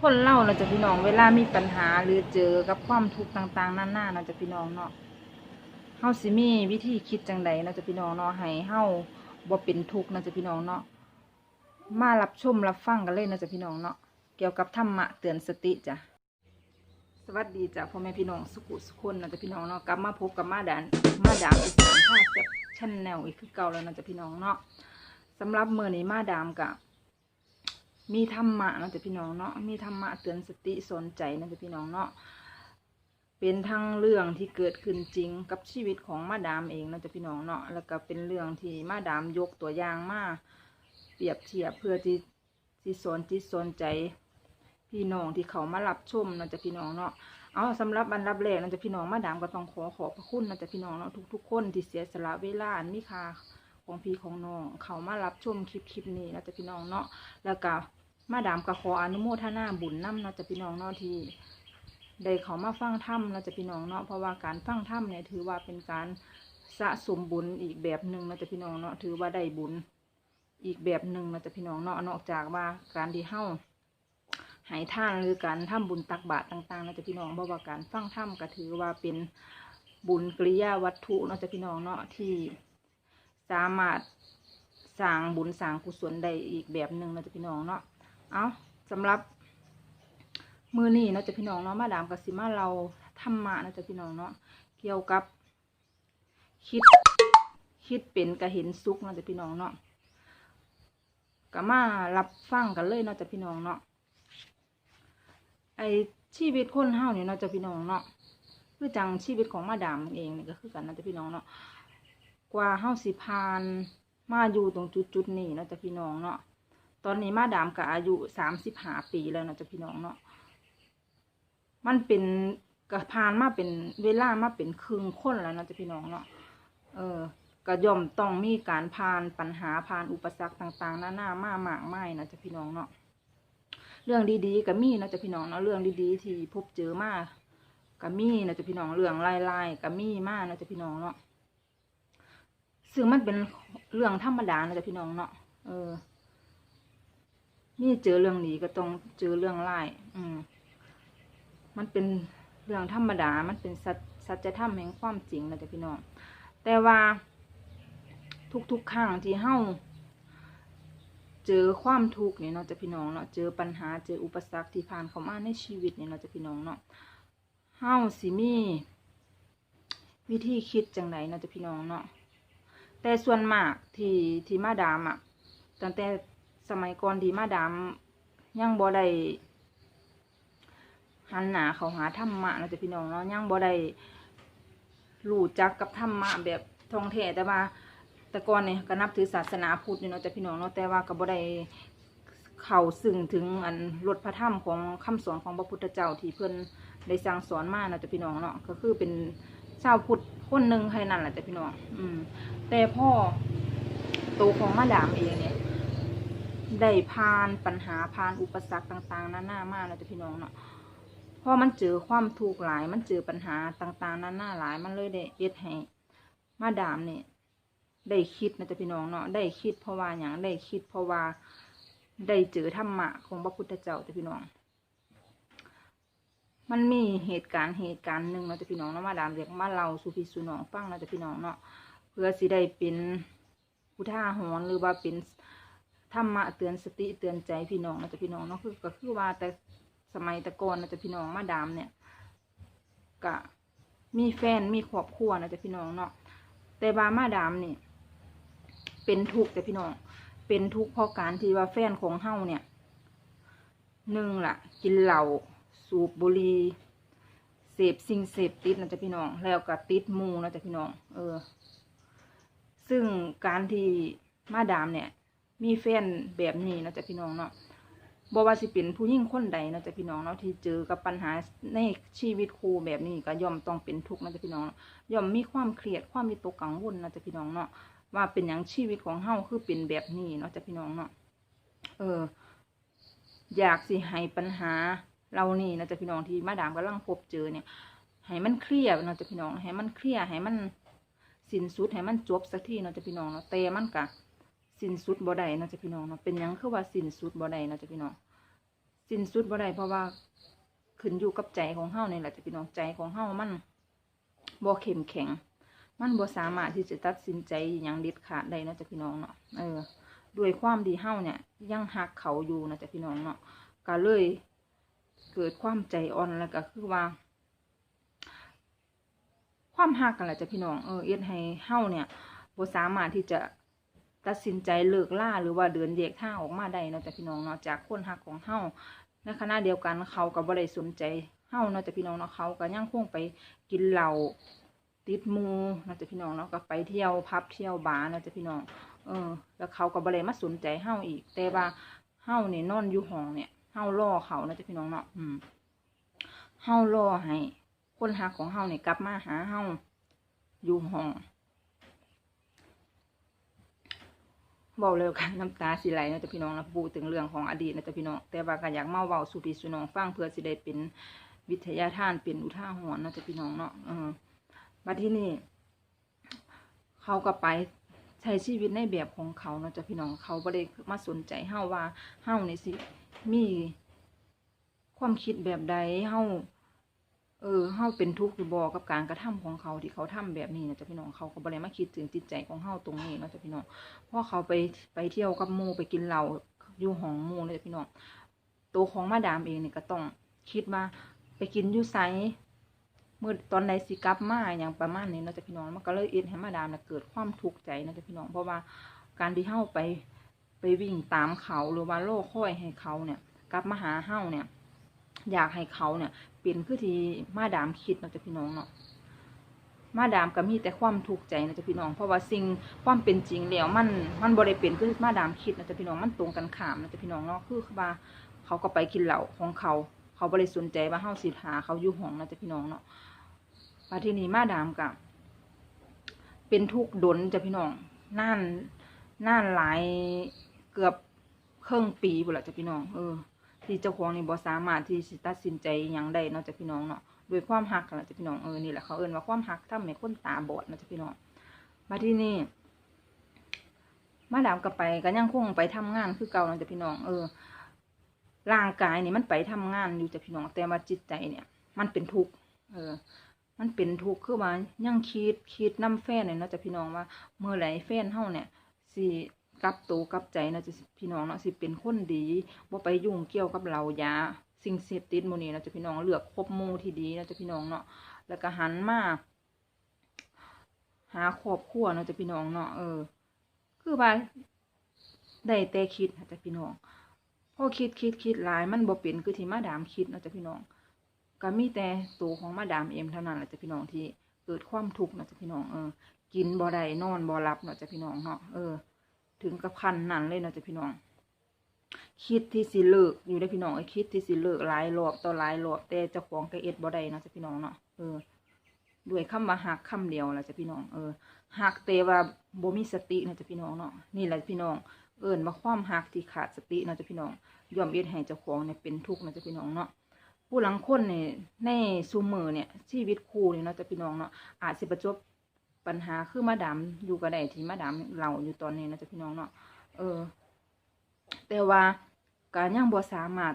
คนเล่าเราจะพี่น้องเวลามีปัญหาหรือเจอกับความทุกข์ต่างๆนานาเราจะพี่น้องเนาะเฮาสิมีวิธีคิดจังใดเราจะพี่น้องเนาะให้เฮาบ่เป็นทุกข์เราจะพี่น้องเนาะมารับชมรับฟังกันเลยเราะจะพี่น้องเนาะเกี่ยวกับธรรมะเตือนสติจ้ะสวัสดีจ้ะพ่อแม่พี่น้องสุขุสุคนเราะจะพี่น้องเนาะกลับมาพบกับมาดานมาดามอีกสานภาคจากชั้นแนวอีกคือเก่าแล้วเราะจะพี่น้องเนาะสำหรับมื้อนี้มาดามกับ มีธรรมะนะจ้ะพี่น้องเนาะมีธรรมะเตือนสติสนใจนะจ้ะพี่น้องเนาะเป็นทั้งเรื่องที่เกิดขึ้นจริงกับชีวิตของมาดามเองนะจ้ะพี่น้องเนาะแล้วก็เป็นเรื่องที่มาดามยกตัวอย่างมาเปรียบเทียบเพื่อที่ที่สนจิตสนใจ พี่น้องที่เขามารับชมนะจ้ะพี่น้องเนาะเอาสำหรับอันดับแรกนะจ้ะพี่น้องมาดามก็ต้องขอขอบพระคุณนะจ้ะพี่น้องเนาะทุกๆคนที่เสียสละเวลาอันมีค่าของพี่ของน้องเขามารับชมคลิปคลิปนี้นะจ้ะพี่น้องเนาะแล้วก็ มาดามก็ขออนุโมทนาบุญน้ำเนาะจะพี่น้องเนาะที่ได้เขามาฟังถ้ำเนาะจะพี่น้องเนาะเพราะว่าการฟังถ้ำเนี่ยถือว่าเป็นการสะสมบุญอีกแบบหนึ่งเนาะจะพี่น้องเนาะถือว่าได้บุญอีกแบบหนึ่งเนาะจะพี่น้องเนาะนอกจากว่าการที่เฮ้าหายท่านหรือการทำบุญตักบาตรต่างๆเนาะจะพี่น้องเพราะว่าการฟังถ้ำก็ถือว่าเป็นบุญกริยาวัตถุเนาะจะพี่น้องเนาะที่สามารถสร้างบุญสร้างกุศลได้อีกแบบหนึ่งเนาะจะพี่น้องเนาะ เอาสำหรับมือนี้เนาะจะพี่น้องเนาะมาดามกับสิมาเราธรรมะเนาะจะพี่น้องเนาะเกี่ยวกับ คิด คิดเป็นกะเห็นสุขเนาะจะพี่น้องเนาะก็มารับฟังกันเลยเนาะจะพี่น้องเนาะไอชีวิตคนเฮาเนี่ยเนาะจะพี่น้องเนาะคือจังชีวิตของมาดามเองนี่ก็คือกันเนาะจะพี่น้องเนาะกว่าเฮาสิพานมาอยู่ตรงจุดจุดๆนี้เนาะจะพี่น้องเนาะ ตอนนี้มาดามกับอายุสามสิบห้าปีแล้วเนาะจ้ะพี่น้องเนาะมันเป็นกระพานมาเป็นเวลามาเป็นครึ่งคนแล้วเนาะจ้ะพี่น้องเนาะเออก็ย่อมต้องมีการผ่านปัญหาผ่านอุปสรรคต่างๆหน้าหน้ามากมากมายเนะจ้ะพี่น้องเนาะเรื่องดีๆก็มีนะจ้ะพี่น้องเนาะเรื่องดีๆที่พบเจอมากก็มีนะจ้ะพี่น้องเรื่องลายๆก็มีมากนะจ้ะพี่น้องเนาะซึ่งมันเป็นเรื่องธรรมดานะจ้ะพี่น้องเนาะเออ นี่เจอเรื่องนี้ก็ต้องเจอเรื่องร้ายอืม มันเป็นเรื่องธรรมดา มันเป็นสัจสัจธรรมแห่งความจริงนะจ๊ะพี่น้อง แต่ว่า ทุกๆครั้งที่เฮ้าเจอความทุกข์เนี่ยเนาะจ๊ะพี่น้องเนาะ เจอปัญหา เจออุปสรรคที่ผ่านเข้ามาในชีวิตเนี่ยเนาะจ๊ะพี่น้องเนาะเฮ้าสิมีวิธีคิดจังไดเนาะจ๊ะพี่น้องเนาะ แต่ส่วนมากที่ที่มาดามอะตั้งแต่ สมัยก่อนที่มาดามยังบ่ได้หันหน้าเขาหาธรรมะเนาะจ้ะพี่น้องเนาะยังบ่ได้รู้จักกับธรรมะแบบท่องแท้แต่ว่า แต่ก่อนเนี่ยก็นับถือศาสนาพุทธเนาะจ้ะพี่น้องเนาะแต่ว่าก็บ่ได้เข้าซึ่งถึงอันรถพระธรรมของคำสอนของพระพุทธเจ้าที่เพิ่นได้สั่งสอนมาเนาะจ้ะพี่น้องเนาะก็คือเป็นชาวพุทธคนหนึ่งแค่นั้นแหละจ้ะพี่น้อง อืม แต่พ่อตัวของมาดามเองเนี่ย ได้ผ่านปัญหาผ่านอุปสรรคต่างๆนานามาเนาะจ้ะพี่น้องเนาะพอมันเจอความทุกข์หลาย มันเจอปัญหาต่างๆนานาหลายมันเลยได้เอ็ดให้มาดามเนี่ยได้คิดนะจ๊ะพี่น้องเนาะได้คิดเพราะว่าอย่างได้คิดเพราะว่าได้เจอธรรมะของพระพุทธเจ้าจ้ะพี่น้อง มันมีเหตุการณ์เหตุการณ์หนึ่งเนาะจ้ะพี่น้องเนาะมาดามเรียกมาเล่าสู่พี่สู่น้องฟังเนาะจ้ะพี่น้องเนาะเพื่อสิได้เป็นอุทาหรณ์หรือว่าเป็น ธรรมะเตือนสติเตือนใจพี่น้องนะจ๊ะพี่น้องเนาะคือก็คือว่าแต่สมัยตะกอนนะจ๊ะพี่น้องมาดามเนี่ยก็มีแฟนมีครอบครัวนะจ๊ะพี่น้องเนาะแต่ว่ามาดามเนี่ยเป็นทุกข์แต่พี่น้องเป็นทุกข์เพราะการที่ว่าแฟนของเฮาเนี่ยหนึ่งล่ะ กินเหล้าสูบบุหรี่เสพสิ่งเสพติดนะจ๊ะพี่น้อง แล้วก็ติดมูนะจ๊ะพี่น้อง เออ ซึ่งการที่มาดามเนี่ย มีแฟนแบบนี้เนาะจ๊ะพี่น้องเนาะบ่ว่าสิเป็นผู้หญิงคนใดเนาะจ๊ะพี่น้องเนาะที่เจอกับปัญหาในชีวิตครูแบบนี้ก็ย่อมต้องเป็นทุกข์เนาะจ๊ะพี่น้องย่อมมีความเครียดความวิตกกังวลเนาะจ๊ะพี่น้องเนาะว่าเป็นอย่างชีวิตของเฮาคือเป็นแบบนี้เนาะจ๊ะพี่น้องเนาะเออ อยากสิให้ปัญหาเรานี่นะจ๊ะพี่น้องที่มาดามกำลังพบเจอเนี่ยให้มันเคลียร์นะจ๊ะพี่น้องให้มันเคลียร์ให้มันสิ้นสุดให้มันจบสักทีนะจ๊ะพี่น้องเนาะแต่มันกะ สิ้นสุดบ่ได้นาะจ้ะพี่น้องเนาะเป็นยังคือว่าสิ้นสุดบ่ได้นาะจ้ะพี่น้องสิ้นสุดบ่ได้เพราะว่าขึ้นอยู่กับใจของเฮานี่แหละจะพี่น้องใจของเฮามันบ่เข้มแข็ง มันบ่สามารถที่จะตัดสินใจอย่างเด็ดขาดได้นาะจ้ะพี่น้องเนาะเออด้วยความดีเฮาเนี่ยยังหักเขาอยู่นะจ้ะพี่น้องเนาะก็เลยเกิดความใจอ่อนแล้วก็คือว่า ความหักกันแหละจ้ะพี่น้องเออเอ็ดให้เฮาเนี่ยบ่สามารถที่จะ ตัดสินใจเลิกล่าหรือว่าเดินแยกทางออกมาได้เนาะจ้ะพี่น้องเนาะจากคนหักของเฮาในขณะเดียวกันเขาก็บ่ได้สนใจเฮาเนาะจ้ะพี่น้องเนาะเขาก็ยังคงไปกินเหล้าติดมูเนาะจ้ะพี่น้องเนาะก็ไปเที่ยวพับเที่ยวบาร์เนาะจ้ะพี่น้อง เออ แล้วเขาก็บ่ได้มาสนใจเฮาอีก แต่ว่าเฮาเนี่ยนอนอยู่ห้องเนี่ยเฮารอเขาเนาะจ้ะพี่น้องเนาะอืมเฮารอให้ คนหักของเฮาเนี่ยกลับมาหาเฮาอยู่ห้อง เบาเร็วกันน้ำตาสิไหลนาะจ้ะพี่น้องนะพูดถึงเรื่องของอดีตนะจ้ะพี่น้อง แต่ว่าก็อยากเมาเว้าสู่พี่สู่น้องฟังเพื่อสิได้เป็นวิทยาทานเป็นอุท่าหรณ์เนาะจ้ะพี่น้องเนาะเออมาที่นี่ เขาก็ไปใช้ชีวิตในแบบของเขานาะจ้ะพี่น้องเขาบ่ได้มาสนใจเฮาว่าเฮานี่สิมีความคิดแบบใดเฮา เออเฮาเป็นทุกข์หรือบ่กับการกระทำของเขาที่เขาทำแบบนี้นะจ้ะพี่น้องเขาก็บ่ได้มาคิดถึงจิตใจของเฮาตรงนี้เนาะจ้ะพี่น้องเพราะเขาไปไปเที่ยวกับหมู่ไปกินเหล้าอยู่ห้องหมู่เลยจ้ะพี่น้องตัวของมาดามเองเนี่ยก็ต้องคิดว่าไปกินอยู่ไสเมื่อตอนใดสิกลับมาอย่างประมาณนี้เนาะจ้ะพี่น้องมันก็เลยเอ็ดให้มาดามเนี่ยเกิดความทุกข์ใจนาะจ้ะพี่น้องเพราะว่าการที่เฮาไปไปวิ่งตามเขาหรือว่าโลกค่อยให้เขาเนี่ย กลับมาหาเฮาเนี่ย อยากให้เขาเนี่ยเป็นคือที่มาดามคิดเนาะจ้ะพี่น้องเนาะมาดามก็มีแต่ความทุกข์ใจนะจ๊ะพี่น้อง เพราะว่าสิ่งความเป็นจริงแล้วมันมันบ่ได้เป็นคือมาดามคิดนะจ๊ะพี่น้องมันตรงกันข้ามนะจ๊ะพี่น้องเนาะคือว่าเขาก็ไปกินเหล้าของเขา เขาบ่ได้สนใจว่าเฮาสิหาเขาอยู่ห้องนะจ๊ะพี่น้องเนาะมาที่นี่มาดามกับเป็นทุกข์ดนจ้ะพี่น้องน่านน่านหลายเกือบครึ่งปีบุนละจ้ะพี่น้องเออ ที่เจ้าของนี่บ่สามารถที่สิตัดสินใจยังได้เนาะจ้ะพี่น้องเนาะด้วยความหักกันะจ้ะพี่น้องเออนี่แหละเขาเอิ้นว่าความหักทำให้คนตาบอดนาะจ้ะพี่น้องมาที่นี่มาดามก็ไปก็ยังคงไปทำงานคือเก่านาะจ้ะพี่น้องเออร่างกายนี่มันไปทำงานอยู่จ้ะพี่น้องแต่ว่าจิตใจเนี่ย มันเป็นทุกข์เออ มันเป็นทุกข์คือว่ายังคิดคิดน้ำแฟนเนี่ยเนาะจ้ะพี่น้องว่าเมื่อไหร่แฟนเฮาเนี่ยสิ กลับตัวกลับใจเนาะจะพี่น้องเนาะสิเป็นคนดีบ่ไปยุ่งเกี่ยวกับเหล้ายาสิ่งเสพติดหมู่นี้เนาะจะพี่น้องเลือกคบมูที่ดีเนาะจะพี่น้องเนาะแล้วก็หันมาหาครอบครัวเนาะจะพี่น้องเนาะเออ คือว่าได้แต่คิดนะจะพี่น้องพอคิดคิดคิดหลายมันบ่เป็นคือที่มาดามคิดเนาะจะพี่น้องก็มีแต่ตัวของมาดามเอ็มเท่านั้นแหละจะพี่น้องที่เกิดความทุกข์เนาะจะพี่น้องเออกินบ่ได้นอนบ่หลับเนาะจะพี่น้องเนาะเออ ถึงกับคันนั้นเลยเนาะจ้ะพี่น้อง คิดที่สิเลิกอยู่ได้พี่น้องไอ้คิดที่สิเลิกหลายรอบต่อหลายรอบแต่เจ้าของก็เอ็ดบ่ได้เนาะจ้ะพี่น้องเนาะเออด้วยคำว่าหักคำเดียวแหละจ้ะพี่น้องเออหักแต่ว่าบ่มีสติเนาะจ้ะพี่น้องเนาะนี่แหละพี่น้อง เอิ้นว่าความหักที่ขาดสติเนาะจ้ะพี่น้องยอมเอ็ดให้เจ้าของเนี่ยเป็นทุกข์เนาะจ้ะพี่น้องเนาะผู้หลังคนเนี่ยในซูมือเนี่ยชีวิตคู่เนี่เนาะจะพี่น้องเนาะอาจสิประจบ ปัญหาคือมาดามอยู่ก็ไดที่มาดามเราอยู่ตอนนี้นะจ๊ะพี่น้องเนาะเออ แต่ว่าการยังบ่สามารถ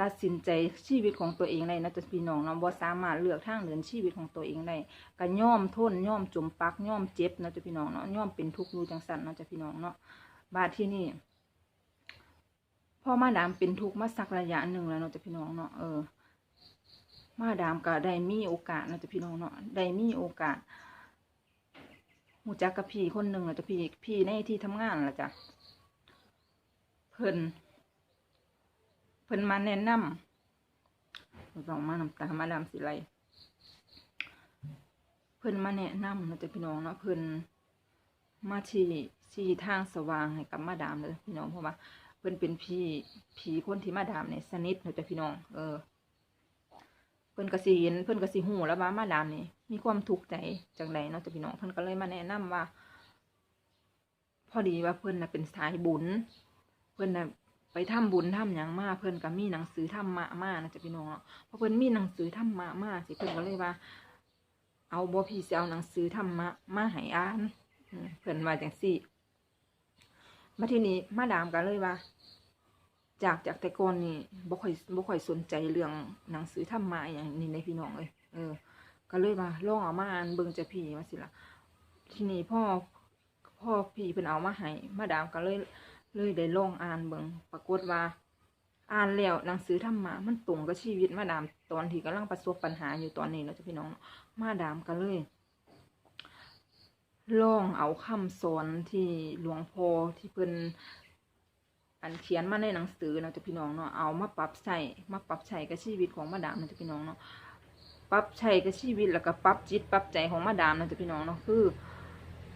ตัดสินใจชีวิตของตัวเองได้นะจ๊ะพี่น้องเนาะบ่สามารถเลือกทางเดินชีวิตของตัวเองได้ก็ย่อมทนย่อมจมปักย่อมเจ็บนะจ๊ะพี่น้องเนาะย่อมเป็นทุกข์อยู่จังสันนะจ๊ะพี่น้องเนาะบาดที่นี่พอมาดามเป็นทุกข์มาสักระยะหนึ่งแล้วเนาะจ้ะพี่น้องเนาะเออมาดามก็ได้มีโอกาสนะจ้ะพี่น้องเนาะได้มีโอกาส หูจักกับพี่คนหนึ่งเนาะจ้ะพี่พี่ในที่ทำงานล่ะจ้ะเพิ่นเพิ่นมาแนะนำเราต้องมาน้ำตามาดามสิไรเพิ่นมาแนะนำเนาะจ้ะพี่น้องเนาะเพิ่นมาชี้ชี้ทางสว่างให้กับมาดามเลยพี่น้องเพราะว่าเพิ่นเป็นพี่ผีคนที่มาดามเนี่ยสนิทเนาะจ้ะพี่น้อง เออ พิ่นก็สิเห็นเพิ่นก็สิฮู้แล้วว่ามาดามนี่มีความทุกข์ใจจังไดเนาะจ้ะพี่น้องเพิ่นก็เลยมาแนะนำว่า พอดีว่าเพิ่นน่ะเป็นสายบุญ เพิ่นน่ะไปทำบุญทำหยังมาเพิ่นก็มีหนังสือธรรมะมานะจ้ะพี่น้องเนาะพอเพิ่นมีหนังสือธรรมะมาสิเพิ่นก็เลยว่า เอาบ่พี่สิเอาหนังสือธรรมะมาให้อ่านเพิ่นว่าจังซี่มาที่นี้มาดามก็เลยว่า จากจากแต่ก่อนนี่บ่ค่อยบ่ค่อยสนใจเรื่องหนังสือธรรมะอย่างนี้ในพี่น้องเลยเออ ก็เลยว่าลองเอามาอ่านเบิ่งจะพี่ว่าสิละทีนี้พ่อพ่อพี่เพิ่นเอามาให้มาดามก็เลยเลยได้ลองอ่านเบิ่งปรากฏว่า อ่านแล้วหนังสือธรรมะมันตรงกับชีวิตมาดามตอนที่กำลังประสบปัญหาอยู่ตอนนี้เนาะจ้ะพี่น้องมาดามก็เลยลองเอาคำสอนที่หลวงพ่อที่เพิ่น อันเขียนมาในหนังสือเนาะจ้ะพี่น้องเนาะเอามาปรับใช้มาปรับใช้กับชีวิตของมาดามเนาะจ้ะพี่น้องเนาะปรับใช้กับชีวิตแล้วก็ปรับจิตปรับใจของมาดามเนาะจ้ะพี่น้องเนาะคือ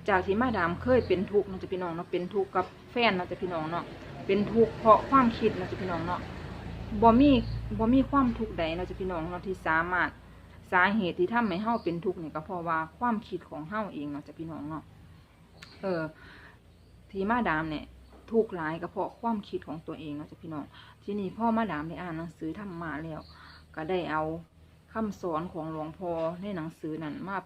จากที่มาดามเคยเป็นทุกข์เนาะจ้ะพี่น้องเนาะเป็นทุกข์กับแฟนเนาะจ้ะพี่น้องเนาะเป็นทุกข์เพราะความคิดเนาะจ้ะพี่น้องเนาะบ่มีบ่มีความทุกข์ใดเนาะจ้ะพี่น้องเนาะที่สามารถสาเหตุที่ทำให้เฮาเป็นทุกข์นี่ยก็เพราะว่าความคิดของเฮาเองเนาะจ้ะพี่น้องเนาะเออที่มาดามเนี่ย ทุกข์หลายก็เพราะความคิดของตัวเองเนาะจ้ะพี่น้องทีนี้พ่อมาดามได้อ่านหนังสือธรรมะแล้ว ก็ได้เอาคำสอนของหลวงพ่อในหนังสือนั้นมา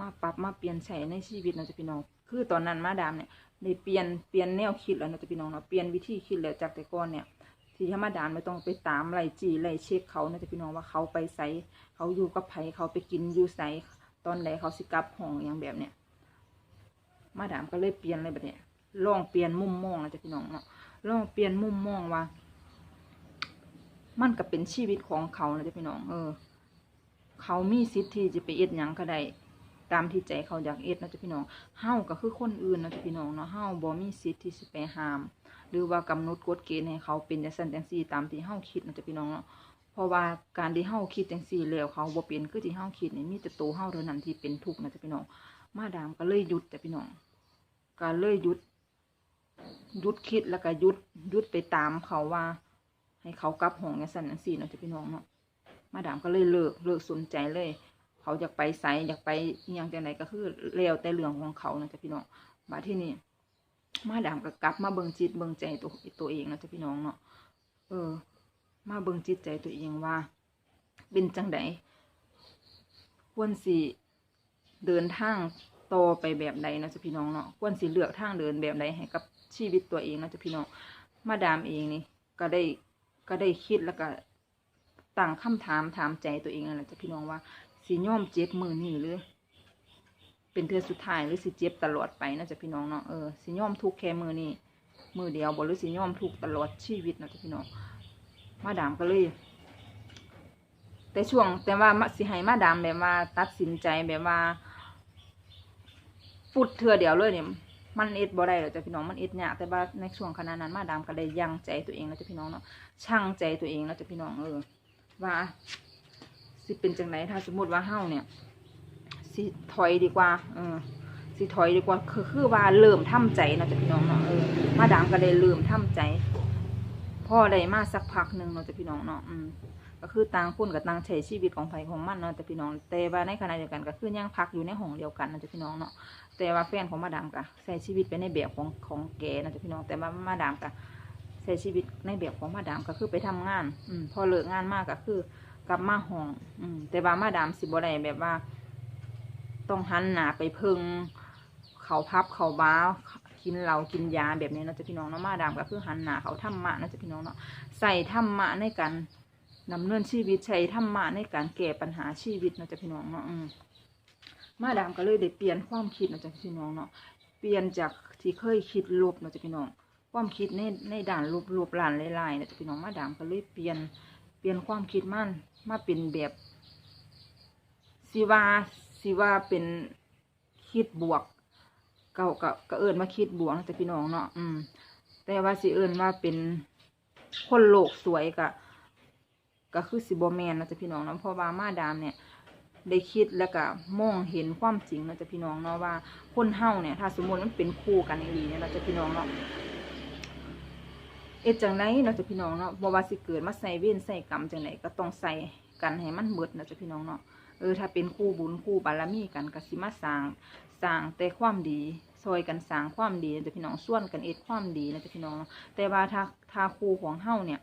มาปรับมาเปลี่ยนใช้ในชีวิตเนาะจ้ะพี่น้องคือตอนนั้นมาดามเนี่ยได้เปลี่ยนเปลี่ยนแนวคิดแล้วเนาะจ้ะพี่น้องเนาะเปลี่ยนวิธีคิดแล้วจากแต่ก่อนเนี่ยที่ธรรมดาไม่ต้องไปตามไล่จีไล่เช็คเขานะจ๊ะพี่น้องว่าเขาไปไสเขาอยู่กับไผเขาไปกินอยู่ไสตอนไหนเขาสิกลับห้องอย่างแบบเนี้ยมาดามก็เลยเปลี่ยนเลยแบบเนี้ย ลองเปลี่ยนมุมมองนะจ๊ะพี่น้องเนาะลองเปลี่ยนมุมมองว่า มันก็เป็นชีวิตของเขานะจ๊ะพี่น้อง เออ เขามีสิทธิ์ที่จะไปเอ็ดหยังก็ได้ตามที่ใจเขาอยากเอ็ดนะจ๊ะพี่น้องเฮาก็คือคนอื่นนะจ๊ะพี่น้องเนาะเฮาบ่มีสิทธิ์ที่จะไปห้าม หรือว่ากำหนดกฎเกณฑ์ให้เขาเป็นจังซั่นจังซี่ตามที่เฮาคิดนะจ๊ะพี่น้องเนาะเพราะว่าการที่เฮาคิดจังซี่แล้วเขาบ่เป็นคือที่เฮาคิดนี่มีแต่ตัวเฮาเท่านั้นที่เป็นทุกข์นะจ๊ะพี่น้อง มาดามก็เลยหยุดจ้ะพี่น้องก็เลยหยุด ยุดคิดแล้วก็ยุดยุดไปตามเขาว่า ให้เขากลับห้องจังซั่นจังซี่เนาะจะพี่น้องเนาะมาดามก็เลยเลิกเลิกสนใจเลย เขาอยากไปไสอยากไปยังจังไดก็คือแล้วแต่เรื่องของเขานะจ๊ะพี่น้องมาที่นี่มาดามก็กลับมาเบิ่งจิตเบิ่งใจตัวตัวเองเนาะจ้ะพี่น้องเนาะเออ มาเบิ่งจิตใจตัวเองว่า เป็นจังไดควรสิเดินทางต่อไปแบบใดเนาะจ้ะพี่น้องเนาะควรสิเลือกทางเดินแบบใดให้กับ ชีวิตตัวเองนาะจ้ะพี่น้องมาดามเองนี่ก็ได้ก็ได้คิดแล้วก็ตั้งคำถามถามใจตัวเองนั่นแหละจ้ะพี่น้องว่าสิย่อมเจ็บมือนี่หรือเป็นเทือสุดท้ายหรือสิเจ็บตลอดไปนะจ๊ะพี่น้องเนาะเออสิย่อมทุกแค่มือนี่มือเดียวบหรือสิย่อมทุกตลอดชีวิตนะจ๊ะพี่น้องมาดามก็เลยแต่ช่วงแต่ว่ามาสิให้มาดามแบบว่า ตัดสินใจแบบว่าฟุดเทือเดียวเลยเนี่ย มันเอ็ดบ่ได้หรอกจ้ะพี่น้องมันเอ็ดยากแต่ว่าในช่วงขณะนั้นมาดามก็ได้ยั้งใจตัวเองนะจ๊ะพี่น้องเนาะช่างใจตัวเองนะจ๊ะพี่น้องเออว่าสิเป็นจังไหนถ้าสมมติว่าเฮาเนี่ยสิถอยดีกว่าเออสิถอยดีกว่าคือคือว่าเริ่มทำใจเนาะจ้ะพี่น้องเนาะเออมาดามก็เลยเริ่มทำใจพ่อได้มาสักพักหนึ่งเนาะจ้ะพี่น้องเนาะอืม ก็คือต่างคนกับต่างใช้ชีวิตของไผของมันเนาะจ้ะพี่น้องแต่ว่าในขณะเดียวกันก็คือยังพักอยู่ในห้องเดียวกันนะจ้ะพี่น้องเนาะแต่ว่าแฟนของมาดามก็ใช้ชีวิตไปในแบบของของแกนะจ้ะพี่น้องแต่ว่ามาดามก็ใช้ชีวิตในแบบของมาดามก็คือไปทำงานอืมพอเลิกงานมากก็คือกลับมาห้อง อืมแต่ว่ามาดามสิบ่ได้แบบว่า ต้องหันหน้าไปพึ่งเขาพับเขาบ้ากินเหล้ากินยาแบบนี้นะจะพี่น้องเนาะมาดามก็คือหันหน้าเขาธรรมะเนาะจะพี่น้องเนาะใส่ธรรมะในการ ดำเนินชีวิตใช้ธรรมะในการแก้ปัญหาชีวิตเนาะจะพี่น้องเนาะมาดามก็เลยได้เปลี่ยนความคิดเนาะจะพี่น้องเนาะเปลี่ยนจากที่เคยคิดลบเนาะจะพี่น้อง ความคิดในในด่านลบลบหลานลายๆเนาะจะพี่น้องมาดามก็เลยเปลี่ยนเปลี่ยนความคิดมั่นมาเป็นแบบสิว่าสิว่าเป็นคิดบวกเก่าก็ก็เอิญมาคิดบวกนะแต่พี่น้องเนาะอืม แต่ว่าสิเอิญว่าเป็นคนโลกสวยก็ ก็คือสิบอแมนนะจ๊ะพี่น้องเนาะเพราะว่ามาดามเนี่ยได้คิดแล้วก็มองเห็นความจริงนะจ๊ะพี่น้องเนาะว่าคนเฮาเนี่ยถ้าสมมติมันเป็นคู่กันอีหลีเนี่ยนะจ๊ะพี่น้องเนาะเอ็ดจังไรเนาะจ๊ะพี่น้องเนาะบ่ว่าสิเกิดมาใส่เว้นใส่กรรมจังไหนก็ต้องใส่กันให้มันเบิดนะจ๊ะพี่น้องเนาะเออถ้าเป็นคู่บุญคู่บารมีกันก็สิมาสร้างสร้างแต่ความดีซอยกันสร้างความดีนะจ๊ะพี่น้องส่วนกันเอ็ดความดีนะจ๊ะพี่น้องแต่ว่าถ้าถ้าคู่ของเฮาเนี่ย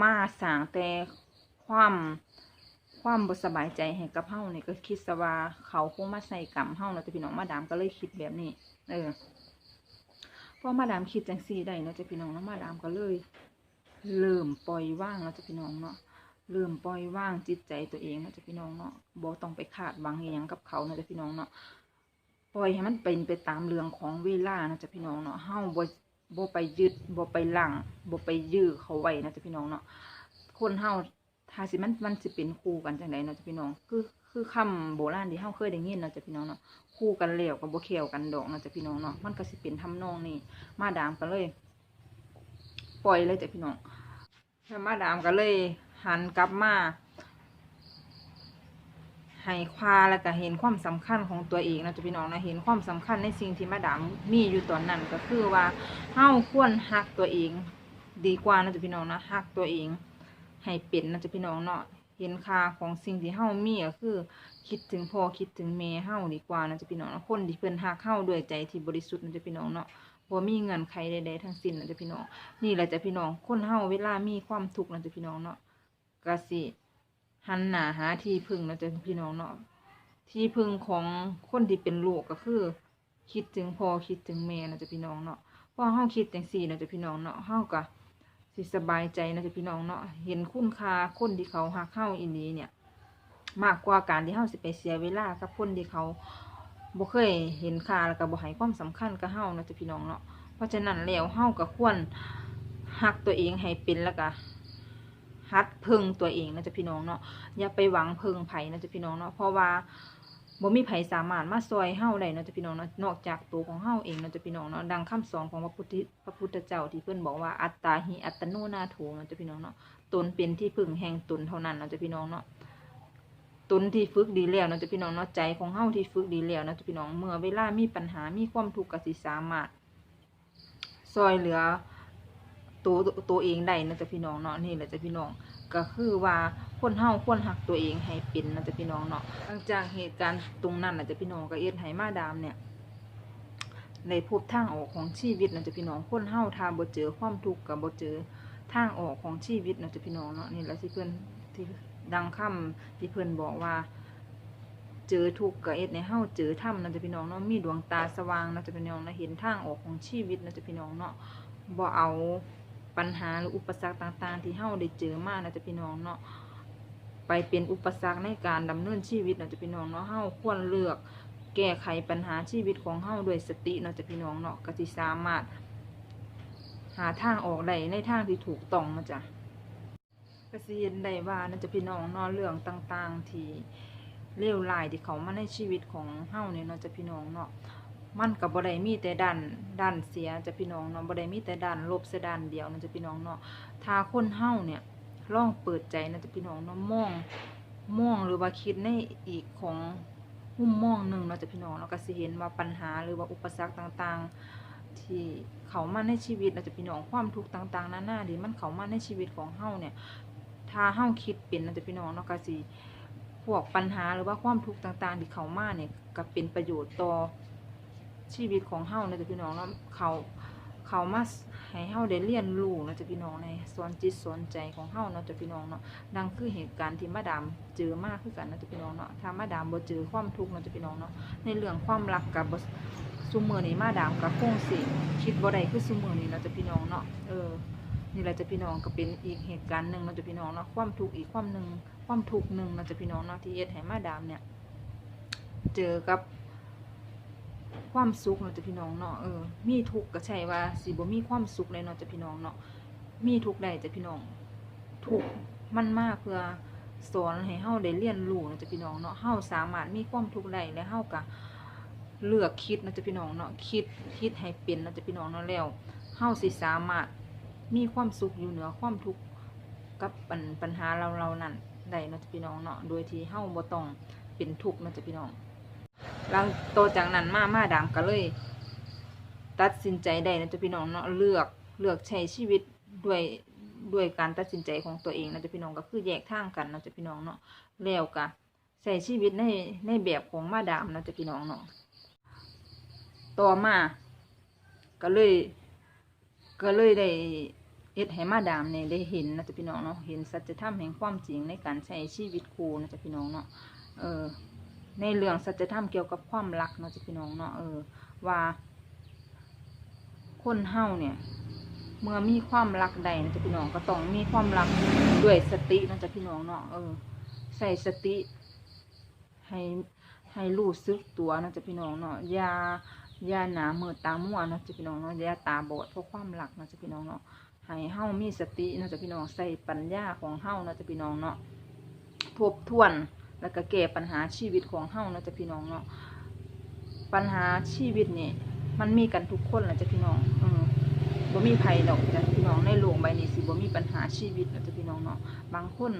มาสางแต่ความความบสบายใจให้กับเฮาเนี่ยก็คิดซะว่าเขาคงมาใส่กรรมเฮาเนะจ๊ะพี่น้องมาดามก็เลยคิดแบบนี้ เออพอมาดามคิดจังซี่ได้เนาะจะพี่น้องเนาะมาดามก็เลยเริ่มปล่อยว่างเนาะจะพี่น้องเนาะเริ่มปล่อยว่างจิตใจตัวเองเนาะจะพี่น้องเนาะบ่ต้องไปคาดหวังอหยังกับเขาเนาะจะพี่น้องเนาะปล่อยให้มันเป็นไปตามเรื่องของเวลาเนาะจะพี่น้องเนาะเฮาบ่ บ่ไปยึดบ่ไปหลังบ่ไปยื้อเขาไว้นะจ้ะพี่น้องเนาะคนเฮาถ้าสิมันมันสิเป็นคู่กันจังไดเนาะจ้ะพี่น้อง คือคือคำโบราณที่เฮาเคยได้ยินเนาะจ้ะพี่น้องเนาะคู่กันแล้วก็บ่เคี่ยวกันดอกเนาะจ้ะพี่น้องเนาะมันก็สิเป็นทำนองนี้มาดามก็เลย ปล่อยเลยจ้ะพี่น้องแล้วมาดามก็เลยหันกลับมา ให้ควาแล้วก็เห็นความสำคัญของตัวเองนะจ๊ะพี่น้องนะเห็นความสำคัญในสิ่งที่มาดามมีอยู่ตอนนั้นก็คือว่าเฮาควรฮักตัวเอง ดีกว่านะจ๊ะพี่น้องนะฮักตัวเอง ให้เป็นนะจ๊ะพี่น้องเนาะเห็นค่าของสิ่งที่เฮามีก็คือ คิดถึงพ่อคิดถึงแม่เฮาดีกว่านะจ๊ะพี่น้องนะคนที่เพิ่นฮักเฮาด้วยใจที่บริสุทธิ์นะจ๊ะพี่น้องเนาะบ่มีเงื่อนไขใดๆทั้งสิ้นนะจ๊ะพี่น้อง นี่แหละจะพี่น้อง คนเฮาเวลามีความทุกข์นะจ๊ะพี่น้องเนาะก็สิ หันหน้าหาที่พึ่งนะจ๊ะพี่น้องเนาะที่พึ่งของคนที่เป็นลูกก็คือ คิดถึงพ่อคิดถึงแม่นะจ๊ะพี่น้องเนาะพอเฮาคิดจังซี่นะจ๊ะพี่น้องเนาะเฮาก็สิสบายใจนะจ๊ะพี่น้องเนาะเห็นคุณค่าคนที่เขาฮักเฮาอีหลีเนี่ย มากกว่าการที่เฮาสิไปเสียเวลากับคนที่เขาบ่เคยเห็นค่าแล้วก็บ่ให้ความสำคัญกับเฮานะจ๊ะพี่น้องเนาะเพราะฉะนั้นแล้วเฮาก็ควรหักตัวเองให้เป็นแล้วก็ หัดเพึงตัวเองนะจ๊ะพี่น้องเนาะอย่าไปหวังเพึงไผ่นะจ๊ะพี่น้องเนาะเพราะว่าบ่มีไผสามารถมาซอยเฮาได้นะจ๊ะพี่น้องเนาะนอกจากตัวของเฮาเองนะจ๊ะพี่น้องเนาะดังคำสอนของพระพุทธพระพุทธเจ้าที่เพิ่อนบอกว่าอัตตาหิอัตโนนาโถนะจ๊ะพี่น้องเนาะตนเป็นที่พึ่งแห่งตนเท่านั้นนะจ๊ะพี่น้องเนาะตนที่ฝึกดีแล้วนะจ๊ะพี่น้องเนาะใจของเฮาที่ฝึกดีแล้วนะจ๊ะพี่น้องเมื่อเวลามีปัญหามีความทุกข์ก็สิสามารถซอยเหลือ ตัวตัวเองได้นะจ๊ะพี่น้องเนาะนี่แหละจ้ะพี่น้องก็คือว่าคนเฮาควรหักตัวเองให้เป็นนะจ๊ะพี่น้องเนาะหลังจากเหตุการณ์ตรงนั้นนะจ๊ะพี่น้องก็เอ็ดให้มาดามเนี่ยในพบทางออกของชีวิตนะจ๊ะพี่น้องคนเฮาถ้าบ่เจอความทุกข์กับบ่เจอทางออกของชีวิตนะจ๊ะพี่น้องเนาะนี่แหละที่เพิ่อนที่ดังคำที่เพิ่อนบอกว่า เจอทุกข์ก็เอ็ดในเฮาเจอถ้ำนะจ๊ะพี่น้องเนาะมีดวงตาสว่างนะจ๊ะพี่น้องนะเห็นทางออกของชีวิตนะจ๊ะพี่น้องเนาะบ่เอา ปัญหาหรืออุปสรรคต่างๆ ที่เฮาได้เจอมานะจ๊ะพี่น้องเนาะไปเป็นอุปสรรคในการดำเนินชีวิตนะจ๊ะพี่น้องเนาะเฮาควรเลือกแก้ไขปัญหาชีวิตของเฮาด้วยสติเนะจ๊ะพี่น้องเนาะก็สิสามารถ หาทางออกได้ในทางที่ถูกต้องนะจ๊ะก็สิเห็นได้ว่านะจ๊ะพี่น้องเนาะเรื่องต่างๆที่เลวร้ายที่เขามาในชีวิตของเฮาเนี่ยเนาะจ้ะพี่น้องเนาะ มันก็บ่ได้มีแต่ด้านด้านเสียจะพี่น้องเนาะบ่ได้มีแต่ด้านลบซะด้านเดียวนะจะพี่น้องเนาะถ้าคนเฮาเนี่ยลองเปิดใจนะจะพี่น้องเนาะมองมองหรือว่าคิดในอีกของมุมมองหนึ่งเนาะจะพี่น้องเราก็สิเห็นว่าปัญหาหรือว่าอุปสรรคต่างๆ ที่เขามาในชีวิตนะจ้ะพี่น้องความทุกข์ต่างๆนานาที่มันเขามาในชีวิตของเฮาเนี่ยถ้าเฮาคิดเป็นนะจะพี่น้องเนาะก็สิพวกปัญหาหรือว่าความทุกข์ต่างๆ ที่เขามาเนี่ยก็เป็นประโยชน์ต่อ ชีวิตของเฮานะจ๊ะพี่น้องเนาะเขาเขามาให้เฮาได้เรียนรู้นะจ๊ะพี่น้องในสอนจิตสอนใจของเฮาเนาะจ๊ะพี่น้องเนาะดังคือเหตุการณ์ที่มาดามเจอมากคือกันนะจ๊ะพี่น้องเนาะถ้ามาดามบ่เจอความทุกข์นะจ๊ะพี่น้องเนาะในเรื่องความรักกับบ่ซุมื้อนี้มาดามกับคงสิคิดบ่ได้คือซุมื้อนี้นะจ๊ะพี่น้องเนาะเออนี่แหละจะพี่น้องก็เป็นอีกเหตุการณ์หนึ่งเนาะจะพี่น้องเนาะความทุกข์อีกความหนึ่งความทุกข์หนึ่งเนาะจะพี่น้องเนาะที่เอ็ดให้มาดามเนี่ย เจอกับ ความสุขเนาะจ้ะพี่น้องเนาะเออมีทุกข์ก็ใช่ว่าสิบ่มีความสุขเลยเนาะจ้ะพี่น้องเนาะมีทุกข์ได้จ้ะพี่น้องทุกข์มันมากเพื่อสอนให้เฮาได้เรียนรู้เนาะจ้ะพี่น้องเนาะเฮาสามารถมีความทุกข์ได้และเฮาก็เลือกคิดเนาะจ้ะพี่น้องเนาะคิดคิดให้เป็นเนาะจ้ะพี่น้องเนาะแล้วเฮาสิสามารถมีความสุขอยู่เหนือความทุกข์กับปัญปัญหาเราเรานั่นได้เนาะจ้ะพี่น้องเนาะโดยที่เฮาบ่ต้องเป็นทุกข์เนาะจ้ะพี่น้อง หลังโตจากนั้นมามาดามก็เลย ตัดสินใจได้นาะจ้ะพี่น้องเนาะเลือกเลือกใช้ชีวิตด้วยด้วยการตัดสินใจของตัวเองนาะจ้ะพี่น้องก็คือแยกทางกันนาะจ้ะพี่น้องเนาะแล้วก็ใช้ชีวิตในในแบบของมาดามนาะจ้ะพี่น้องเนาะต่อมา ก็เลย ก็เลยได้เอ็ดให้มาดามเนี่ยได้เห็นนะจ๊ะพี่น้องเนาะเห็นสัจธรรมแห่งความจริงในการใช้ชีวิตคู่นะจ๊ะพี่น้องเนาะเออ ในเรื่องสัจธรรมเกี่ยวกับความรักเนาะจ๊ะพี่น้องเนาะเออว่า คนเฮาเนี่ย เมื่อมีความรักใดนะจ๊ะพี่น้องก็ต้องมีความรักด้วยสตินะจ๊ะพี่น้องเนาะเออ ใส่สติ ให้ให้รู้สึกตัวนะจ๊ะพี่น้องเนาะอย่าอย่าหนาเมื่อตามัวนะจ๊ะพี่น้องเนาะอย่าตาบอดเพราะความรักนะจ๊ะพี่น้องเนาะให้เฮามีสตินะจ๊ะพี่น้องใส่ปัญญาของเฮานะจ๊ะพี่น้องเนาะทบทวน แล้วก็แก้ปัญหาชีวิตของเฮานะจ๊ะพี่น้องเนาะปัญหาชีวิตนี่มันมีกันทุกคนนะจ๊ะพี่น้องเออบ่มีภัยดอกจ้ะพี่น้องในโลกใบนี้สิบ่มีปัญหาชีวิตนะจ้ะพี่น้องเนาะบางคน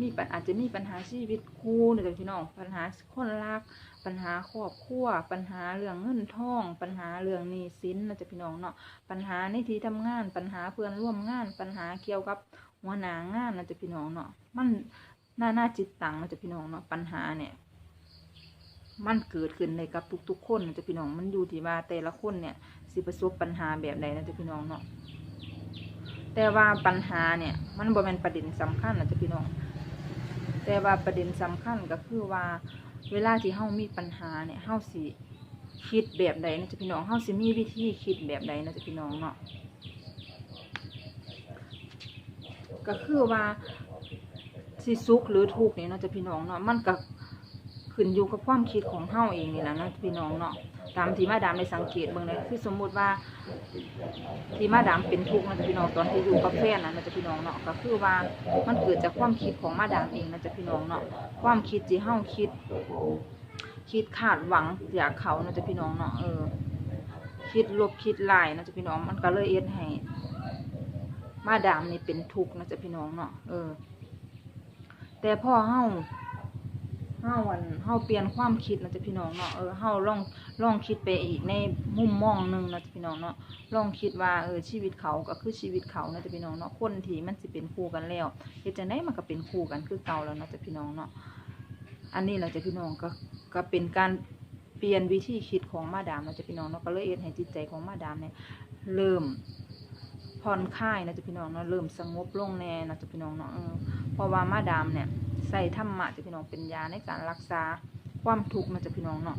มีปัญอาจจะมีปัญหาชีวิตคู่นะจ้ะพี่น้อง ปัญหาคนรัก ปัญหาครอบครัว ปัญหาเรื่องเงินทอง ปัญหาเรื่องหนี้สินนะจ้ะพี่น้องเนาะปัญหาในที่ทำงาน ปัญหาเพื่อนร่วมงาน ปัญหาเกี่ยวกับหัวหน้างานนะจ้ะพี่น้องเนาะมัน น่าน่าจิตตังนะจ้ะพี่น้องเนาะปัญหาเนี่ย มันเกิดขึ้นในกับทุกๆคนนะจ้ะพี่น้องมันอยู่ที่ว่าแต่ละคนเนี่ย สิประสบปัญหาแบบใดนะจ๊ะพี่น้องเนาะแต่ว่าปัญหาเนี่ย มันบ่แม่นประเด็นสำคัญนะจ๊ะพี่น้อง แต่ว่าประเด็นสำคัญก็คือว่า เวลาที่เฮามีปัญหาเนี่ยเฮาสิคิดแบบใดนะจ๊ะพี่น้องเฮาสิมีวิธีคิดแบบใดนะจ๊ะพี่น้องเนาะก็คือว่า สิสุขหรือทุกข์นี่เนาะจะพี่น้องเนาะมันก็ขึ้นอยู่กับความคิดของเฮาเองนี่แหละนะจ๊ะพี่น้องเนาะตามที่มาดามได้สังเกตเบิ่งเลยคือสมมุติว่าที่มาดามเป็นทุกข์นะจะพี่น้องตอนที่อยู่กับแฟนนะนะจะพี่น้องเนาะก็คือว่ามันเกิดจากความคิดของมาดามเองนะจะพี่น้องเนาะความคิดที่เฮาคิด คิดคาดหวังจากเขานะจะพี่น้องเนาะเออ คิดลบคิดลายนะจะพี่น้องมันก็เลยเอ็ดให้มาดามนี่เป็นทุกข์นะจะพี่น้องเนาะเออ แต่พ่อเฮาเฮาวันเฮาเปลี่ยนความคิดนะจ๊ะพี่น้องเนาะเออเฮาลองลองคิดไปอีกในมุมมองหนึ่งนะจ๊ะพี่น้องเนาะลองคิดว่าเออชีวิตเขาก็คือชีวิตเขานะจ๊ะพี่น้องเนาะคนที่มันสิเป็นคู่กันแล้วเจังไดมันก็เป็นคู่กันคือเก่าแล้วนะจ๊ะพี่น้องเนาะอันนี้แหละจ๊ะพี่น้องก็ก็เป็นการเปลี่ยนวิธีคิดของมาดามนะจ๊ะพี่น้องเนาะก็เลยเอ็ดให้จิตใจของมาดามเนี่ยเริ่ม ผ่อนคลายนะจ๊ะพี่น้องเนาะเริ่มสงบลงแน่นะจ๊ะพี่น้องเนาะเพราะว่ามาดามเนี่ยใส่ธรรมะจ๊ะพี่น้องเป็นยาในการรักษาความทุกข์นะจะพี่น้องเนาะ